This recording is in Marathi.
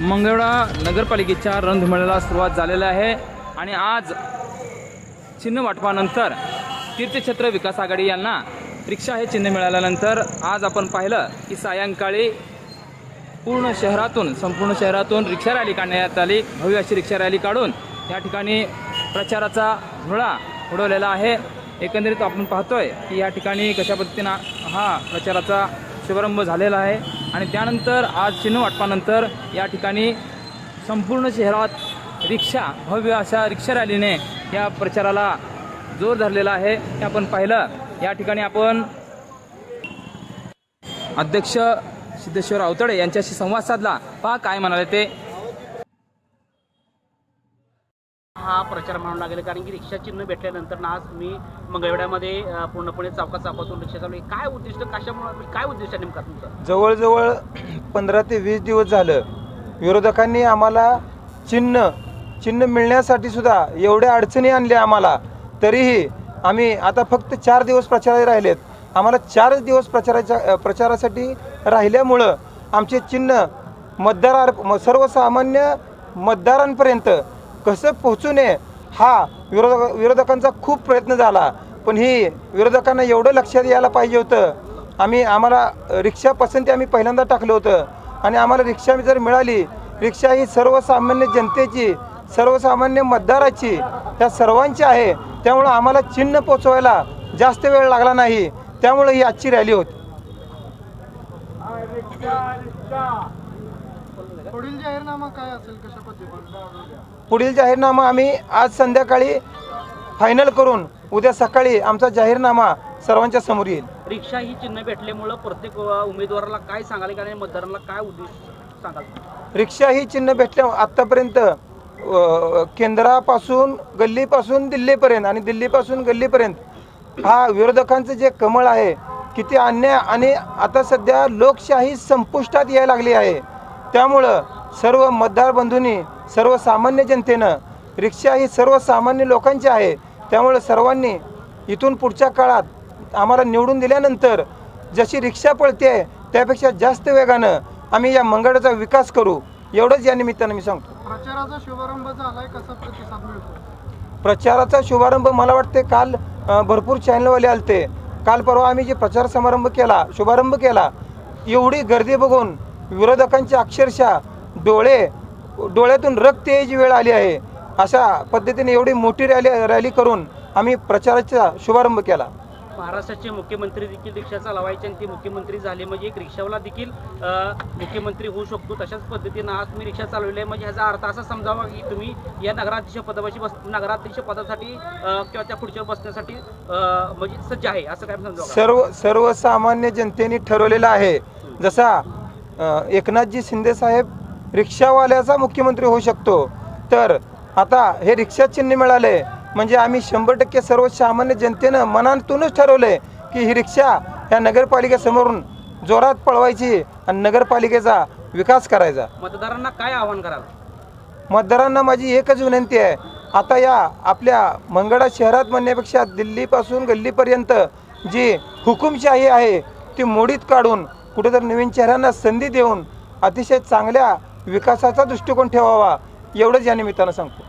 मंगळवेढा नगरपालिकेच्या रणधुमाळ्याला सुरुवात झालेली आहे. आणि आज चिन्ह वाटपानंतर तीर्थक्षेत्र विकास आघाडी यांना रिक्षा हे चिन्ह मिळाल्यानंतर आज आपण पाहिलं की सायंकाळी पूर्ण शहरातून संपूर्ण शहरातून रिक्षा रॅली काढण्यात आली. भव्य अशी रिक्षा रॅली काढून या ठिकाणी प्रचाराचा धुळा उडवलेला आहे. एकंदरीत आपण पाहतोय की या ठिकाणी कशा पद्धतीनं हा प्रचाराचा शुभारंभ झालेला आहे. आणि त्यानंतर आज चिन्ह वाटपानंतर या ठिकाणी संपूर्ण शहरात रिक्षा भव्य अशा रिक्षा रॅलीने या प्रचाराला जोर धरलेला आहे. हे आपण पाहिलं. या ठिकाणी आपण अध्यक्ष सिद्धेश्वर आवतडे यांच्याशी संवाद साधला. पहा काय म्हणाले ते. हा प्रचार मानून लागेल कारण की रिक्षा चिन्ह भेटल्यानंतर ना आज मी मंगळवेड्यामध्ये पूर्णपणे चौका चापातून रिक्षा चालू काय उद्दिष्ट कशामुळे म्हणजे काय उद्दिष्ट आहे नेमका तुमचं? जवळजवळ पंधरा ते वीस दिवस झालं विरोधकांनी आम्हाला चिन्ह चिन्ह मिळण्यासाठी सुद्धा एवढ्या अडचणी आणल्या आम्हाला तरीही आम्ही आता फक्त चार दिवस प्रचारात राहिलेत. आम्हाला चारच दिवस प्रचाराच्या प्रचारासाठी राहिल्यामुळं आमचे चिन्ह मतदार म- सर्वसामान्य मतदारांपर्यंत कसं पोहोचू नये हा विरोधक विरोधकांचा खूप प्रयत्न झाला. पण ही विरोधकांना एवढं लक्षात यायला पाहिजे होतं. आम्ही आम्हाला रिक्षा पसंती आम्ही पहिल्यांदा टाकलं होतं. आणि आम्हाला रिक्षा जर मिळाली रिक्षा ही सर्वसामान्य जनतेची सर्वसामान्य मतदाराची त्या सर्वांची आहे. त्यामुळं आम्हाला चिन्ह पोचवायला जास्त वेळ लागला नाही. त्यामुळे ही आजची रॅली होती. पुढील जाहीरनामा काय असेल? कशा पद्धतीने? पुढील जाहीरनामा आम्ही आज संध्याकाळी फायनल करून उद्या सकाळी आमचा जाहीरनामा सर्वांच्या समोर येईल. रिक्षा ही चिन्ह भेटल्यामुळं प्रत्येक अ, उमेदवाराला काय सांगाल कारण मतदारांना काय उद्दिष्ट सांगाल? रिक्षा ही चिन्ह भेटल्या आत्तापर्यंत अ, केंद्रापासून गल्लीपासून दिल्लीपर्यंत आणि दिल्लीपासून गल्लीपर्यंत हा विरोधकांचं जे कमळ आहे किती अन्याय आणि आता सध्या लोकशाही संपुष्टात यायला लागली आहे. त्यामुळं सर्व मतदार बंधूंनी सर्वसामान्य जनतेनं रिक्षा ही सर्वसामान्य लोकांची आहे. त्यामुळं सर्वांनी इथून पुढच्या काळात आम्हाला निवडून दिल्यानंतर जशी रिक्षा पळते त्यापेक्षा जास्त वेगानं आम्ही या मंगळाचा विकास करू. एवढंच या निमित्तानं मी सांगतो. प्रचाराचा शुभारंभ झालाय कसा प्रतिसाद मिळतो प्रचाराचा शुभारंभ मला वाटते काल अ, भरपूर चॅनलवाले आलते. काल परवा आम्ही जे प्रचार समारंभ केला शुभारंभ केला एवढी गर्दी बघून विरोधकांची अक्षरशः डोळे डोळ्यातून रक्त यायची वेळ आली आहे. अशा पद्धतीने एवढी मोठी रॅली रॅली करून आम्ही प्रचाराचा शुभारंभ केला. महाराष्ट्राचे मुख्यमंत्री देखील रिक्षा चालवायचे आणि ते मुख्यमंत्री झाले म्हणजे एक रिक्षावाला देखील मुख्यमंत्री होऊ शकतो. तशाच पद्धतीनं आज तुम्ही रिक्षा चालवली आहे. म्हणजे ह्याचा अर्थ असा समजावा की तुम्ही या नगराध्यक्ष पदापाशी बस नगराध्यक्ष पदासाठी किंवा त्या खुर्चीवर बसण्यासाठी म्हणजे सज्ज आहे. असं काय समजावं का? सर्व सर्वसामान्य जनतेने ठरवलेलं आहे. जसा एकनाथजी शिंदे साहेब रिक्षावाल्याचा मुख्यमंत्री होऊ शकतो. तर आता हे रिक्षा चिन्ह मिळाले. म्हणजे आम्ही शंभर टक्के सर्वसामान्य जनतेनं मनातूनच ठरवलंय की ही रिक्षा या नगरपालिकेसमोरून जोरात पळवायची आणि नगरपालिकेचा विकास करायचा. मतदारांना काय आव्हान कराल? मतदारांना माझी एकच विनंती आहे. आता या आपल्या मंगळा शहरात म्हणण्यापेक्षा दिल्लीपासून गल्लीपर्यंत जी हुकुमशाही आहे ती मोडीत काढून कुठेतरी नवीन चेहऱ्यांना संधी देऊन अतिशय चांगल्या विकासाचा दृष्टिकोन ठेवावा एवढंच या निमित्तानं सांगतो.